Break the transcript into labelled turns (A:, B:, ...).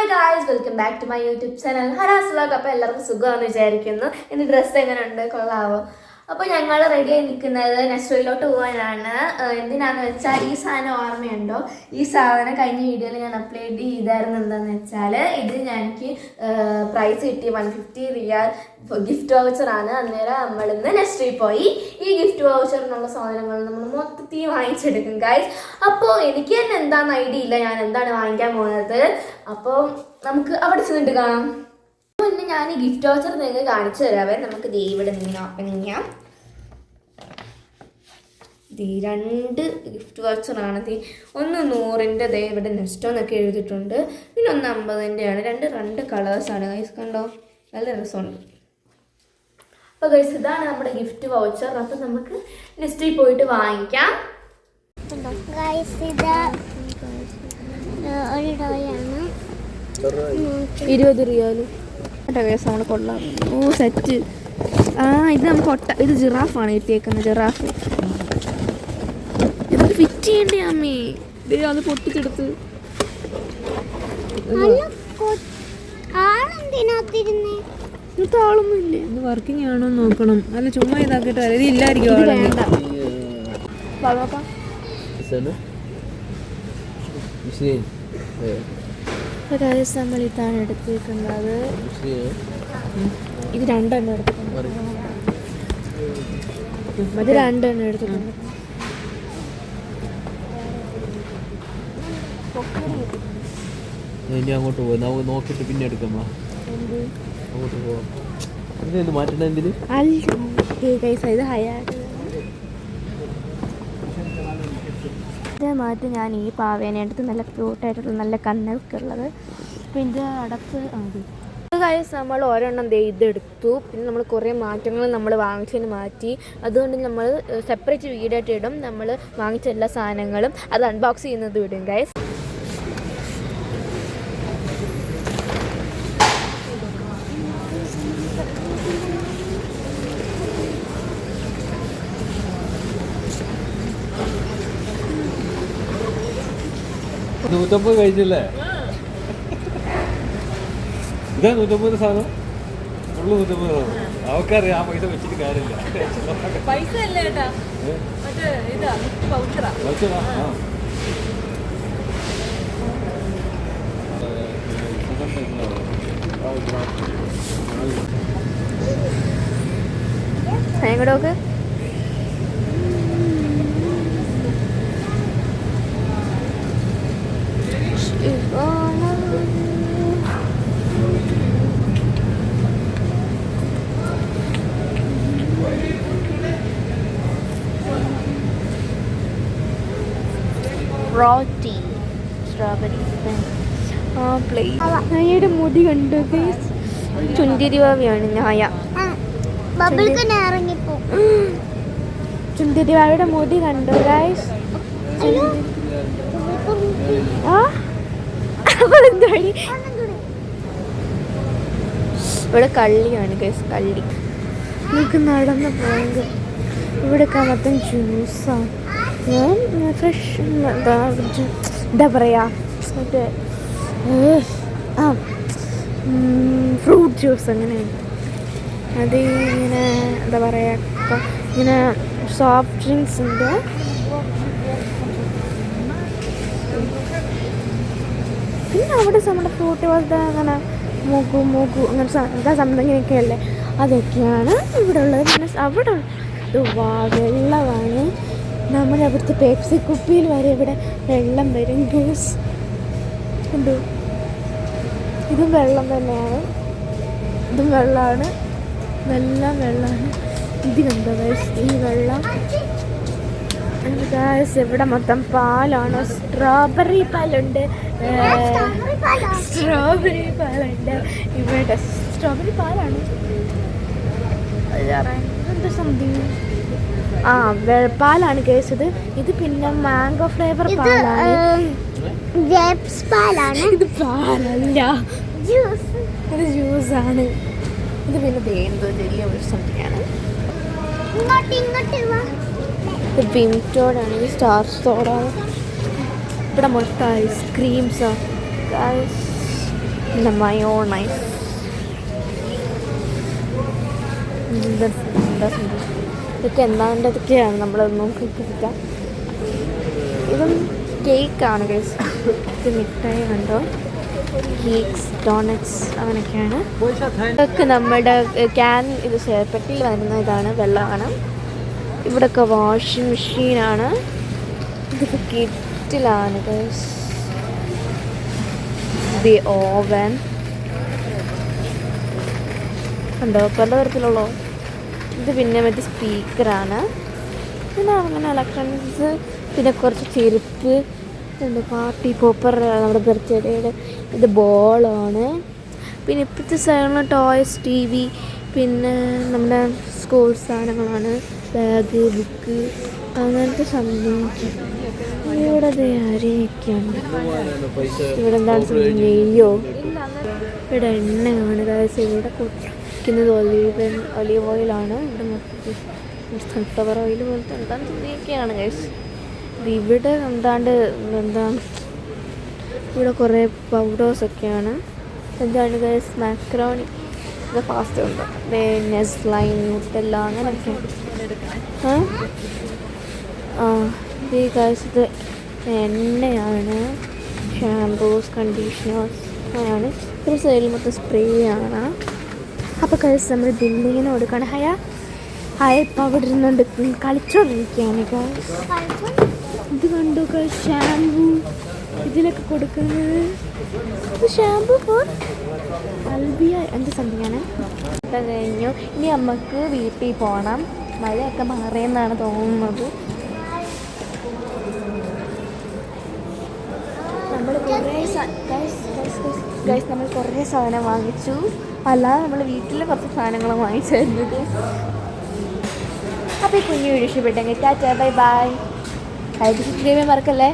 A: Hi guys welcome back to my YouTube channel Haras vlog അപ്പോൾ എല്ലാവർക്കും സുഖമാണെന്ന് വിചാരിക്കുന്നു. എന്റെ ഡ്രസ്സ് എങ്ങനെയുണ്ട്? കൊള്ളാവോ? അപ്പോൾ ഞങ്ങൾ റെഡിയായി നിൽക്കുന്നത് നെസ്റ്റോയിലോട്ട് പോകാനാണ് എന്തിനാന്ന് വെച്ചാൽ ഈ സാധനം ഓർമ്മയുണ്ടോ? ഈ സാധനം കഴിഞ്ഞ വീഡിയോയിൽ ഞാൻ അപ്ലോഡ് ചെയ്തായിരുന്നു എന്താന്ന് വെച്ചാൽ ഇത് ഞങ്ങൾക്ക് പ്രൈസ് കിട്ടി. വൺ ഫിഫ്റ്റി റിയാൽ ഗിഫ്റ്റ് വൗച്ചറാണ് അന്നേരം നമ്മളിന്ന് നെസ്റ്റോയിൽ പോയി. ഈ ഗിഫ്റ്റ് വൗച്ചറിനുള്ള സാധനങ്ങൾ നമ്മൾ മൊത്തത്തിൽ വാങ്ങിച്ചെടുക്കും ഗൈസ് അപ്പോൾ എനിക്ക് തന്നെ എന്താണെന്ന് ഐഡിയ ഇല്ല. ഞാൻ എന്താണ് വാങ്ങിക്കാൻ പോകുന്നത് അപ്പോൾ നമുക്ക് അവിടെ ചെന്നിട്ട് കാണാം. ഞാൻ ഈ ഗിഫ്റ്റ് വൗച്ചർ നിങ്ങൾക്ക് കാണിച്ചു തരാവേ നമുക്ക് ഇവിടെ നിന്ന് ഓപ്പൺ ചെയ്യാം. ദേ രണ്ട് ഗിഫ്റ്റ് വൗച്ചറാണ് ദേ ഒന്ന് നൂറിന്റെ ദേ ഇവിടെ നെസ്റ്റോ എന്നൊക്കെ എഴുതിയിട്ടുണ്ട്. പിന്നെ ഒന്ന് അമ്പതിന്റെയാണ് രണ്ട് രണ്ട് കളേഴ്സാണ് ഗൈസ് കണ്ടോ? നല്ല രസമുണ്ട്. അപ്പോൾ ഗൈസ് ഇതാണ് നമ്മുടെ ഗിഫ്റ്റ് വൗച്ചർ അപ്പോൾ നമുക്ക് നെസ്റ്റിൽ പോയിട്ട് വാങ്ങിക്കാം. ഇരുപത് റിയാൽ. കേട്ടോ നമ്മൾ കൊള്ളാം. ഓ സെറ്റ് ആ ഇത് നമുക്ക് ഒട്ട ഇത് ജിറാഫാണ് കിട്ടിയേക്കുന്നത് ജിറാഫ് ഫിറ്റ് ചെയ്യണ്ടേ അമ്മേ? ദേ അത് പൊട്ടിച്ചെടുത്ത്. ഇത്
B: വർക്കിംഗ് ആണോ നോക്കണം. അല്ല ചുമ്മാ ഇതാക്കിട്ട്. ഇത് ഇല്ലായിരിക്കും
A: നമ്മൾ ഇതാണ് എടുത്തേക്കുന്നത് ഇത് രണ്ടെണ്ണം എടുത്തിട്ടുണ്ട്. ഇത് രണ്ടെണ്ണം എടുത്തിട്ടുണ്ട്.
C: ഇനി അങ്ങോട്ട് പോയി. നമുക്ക് നോക്കിയിട്ട് പിന്നെ എടുക്കാം. അങ്ങോട്ട് പോവാം. അതിനെന്ത് മാറ്റണം എന്തിന്?
A: മാറ്റി ഞാൻ ഈ പാവേനെ എടുത്ത് നല്ല ക്യൂട്ടായിട്ടുള്ള നല്ല കണ്ണൊക്കെ ഉള്ളത്. പിന്നെ അടപ്പ് കാര്യം നമ്മൾ ഒരെണ്ണം ദേ ഇതെടുത്തു പിന്നെ നമ്മൾ കുറേ മാറ്റങ്ങൾ നമ്മൾ വാങ്ങിച്ചതിന് മാറ്റി. അതുകൊണ്ട് നമ്മൾ സെപ്പറേറ്റ് വീടായിട്ട് ഇടും. നമ്മൾ വാങ്ങിച്ച എല്ലാ സാധനങ്ങളും അത് അൺബോക്സ് ചെയ്യുന്നത് വിടും ഗൈസ്
C: നൂറ്റമ്പത് കഴിച്ചല്ലേ? ഇതാ നൂറ്റമ്പത് സാധനം. ഉള്ളു നൂറ്റമ്പത് സാധനം. അവക്കറിയാം ആ പൈസ വെച്ചിട്ട് കാര്യമില്ല.
B: പൈസ അല്ല കേട്ടാ
C: ഏ?
B: മറ്റേ ഇതാ
A: റോട്ടി സ്ട്രോബെറി ആ പ്ലേ നായയുടെ മുടി കണ്ടു ഗൈസ് ചുന്തിരി ഭാവിയാണ് നായ ചുന്തിരിവായുടെ മുടി കണ്ടു ഗൈസ് ആ? ഇവിടെ കള്ളിയാണ് ഗൈസ് കള്ളി. നമുക്ക് നടന്ന് പോയെങ്കിൽ ഇവിടെ മൊത്തം ജ്യൂസാണ് ഞാൻ ഫ്രഷ് എന്താ എന്താ പറയുക മറ്റേ ആ ഫ്രൂട്ട് ജ്യൂസ് അങ്ങനെയാണ് അത് ഇങ്ങനെ എന്താ പറയുക ഇങ്ങനെ സോഫ്റ്റ് ഡ്രിങ്ക്സ് ഉണ്ട്. പിന്നെ അവിടെ നമ്മുടെ ഫ്രൂട്ട് പോലത്തെ അങ്ങനെ മൂക്കു മൂക്കു അങ്ങനെ എന്താ സംതിങ്ങനെയൊക്കെ അല്ലേ? അതൊക്കെയാണ് ഇവിടെ ഉള്ളത് പിന്നെ അവിടെ വെള്ളമാണ്. നമ്മുടെ അവിടുത്തെ പേപ്സി കുപ്പിയിൽ വരെ ഇവിടെ വെള്ളം വരും. ഗ്യൂസ് ഉണ്ട് ഇതും വെള്ളം തന്നെയാണ്. ഇതും വെള്ളമാണ്. വെള്ളം വെള്ളമാണ്. guys? ഈ വെള്ളം. ഗായ്സ് ഇവിടെ മൊത്തം പാലാണ്. സ്ട്രോബെറി പാലുണ്ട്. സ്ട്രോബെറി പാലുണ്ട്. ഇവിടെ സ്ട്രോബെറി പാലാണ്. എന്താ സംതിങ് ആ വെള്ളപ്പാലാണ് കേസത് ഇത് പിന്നെ മാംഗോ ഫ്ലേവർ പാലാണ്.
D: ജെപ്സ് പാലാണ്.
A: ഇത് പാലല്ല.
D: ജ്യൂസ്.
A: ഇത് ജ്യൂസാണ്. ഇത് പിന്നെ തേന്തോ വലിയ ഒരു സംതിങ്ങാണ്. ഇത് വിംറ്റോടാണ് ഇത് സ്റ്റാർ സോഡാണ്. ഇവിടെ മൊത്തം ഐസ്ക്രീംസാണ് പിന്നെ മയോണൈസ്. ഇതൊക്കെ എന്താണ്ടതൊക്കെയാണ് നമ്മൾ നോക്കിക്കുക ഇതും കേക്കാണ് ഗൈസ് ഇത് മിഠായി കണ്ടോ? കേക്ക്സ് ഡോണറ്റ്സ് അങ്ങനെയൊക്കെയാണ്. ഇതൊക്കെ നമ്മുടെ ക്യാൻ ഇത് പെട്ടിയിൽ വരുന്ന ഇതാണ് വെള്ളമാണ് ഇവിടെയൊക്കെ വാഷിംഗ് മെഷീനാണ് ഇതൊക്കെ കിറ്റിലാണ് ഗൈസ് ദി ഓവൻ ഉണ്ടോ പലതരത്തിലുള്ളോ ഇത് പിന്നെ മറ്റേ സ്പീക്കറാണ്. പിന്നെ അങ്ങനെ ഇലക്ട്രോണിക്സ് പിന്നെ കുറച്ച് ചെരുപ്പ് എന്താ പാർട്ടി പോപ്പർ നമ്മുടെ ബർത്ത്ഡേയുടെ ഇത് ബോളാണ് പിന്നെ ഇപ്പോഴത്തെ സാധനങ്ങൾ ടോയ്സ് ടി വി പിന്നെ നമ്മുടെ സ്കൂൾ സാധനങ്ങളാണ്. ബാഗ് ബുക്ക് അങ്ങനത്തെ സംഭവം ഇവിടെ ആരെയൊക്കെയാണ് ഇവിടെ എന്താണ് സംഭവം നെയ്യോ? ഇവിടെ എണ്ണയാണ് ഇവിടെ കുടിക്കുന്നത് ഒലീവ് ഒലീവ് ഓയിലാണ്. ഇവിടെ സൺഫ്ലവർ ഓയിൽ പോലത്തെ എന്താണ് ഇതൊക്കെയാണ് ഗൈസ് ഇവിടെ എന്താണ്ട് എന്താ ഇവിടെ കുറേ പൗഡേഴ്സൊക്കെയാണ് എന്താണ് ഗൈസ് മാക്രോണി ഇത് ഫാസ്റ്റ് ഉണ്ട്. നെസ്ലൈൻ മുട്ടല്ല അങ്ങനെയൊക്കെ. ആ? ഈ ഗൈസ് ഇത് എണ്ണയാണ്. ഷാംപൂസ് കണ്ടീഷണേഴ്സ് അങ്ങനെയാണ് ഒരു സൈഡിൽ മൊത്തം സ്പ്രേ ആണ്. അപ്പോൾ കഴിച്ച് നമ്മൾ ബില്ലിങ്ങിന് കൊടുക്കണം. ഹയ ഹയ ഇപ്പം അവിടെ ഇരുന്നുണ്ട്. കളിച്ചോണ്ടിരിക്കുകയാണ് ഇത് കണ്ടു ഷാംപു ഇതിലൊക്കെ കൊടുക്കുന്നത്. ഷാംപു ഫോർ അൽബിയ എന്ത് സംഭവമാണ് ഇപ്പം കഴിഞ്ഞു. ഇനി നമുക്ക് വീട്ടിൽ പോകണം മഴയൊക്കെ മാറിയെന്നാണ് തോന്നുന്നത്. നമ്മൾ കുറേ നമ്മൾ കുറേ സാധനം വാങ്ങിച്ചു. അല്ലാതെ നമ്മൾ വീട്ടിൽ കുറച്ച് സാധനങ്ങൾ വാങ്ങിച്ചായിരുന്നു അപ്പോൾ ഈ കുഞ്ഞു വീഡിയോ ഇഷ്ടപ്പെട്ടെങ്കിൽ ടാറ്റ ബൈ ബൈ. സബ്സ്ക്രൈബ് മറക്കല്ലേ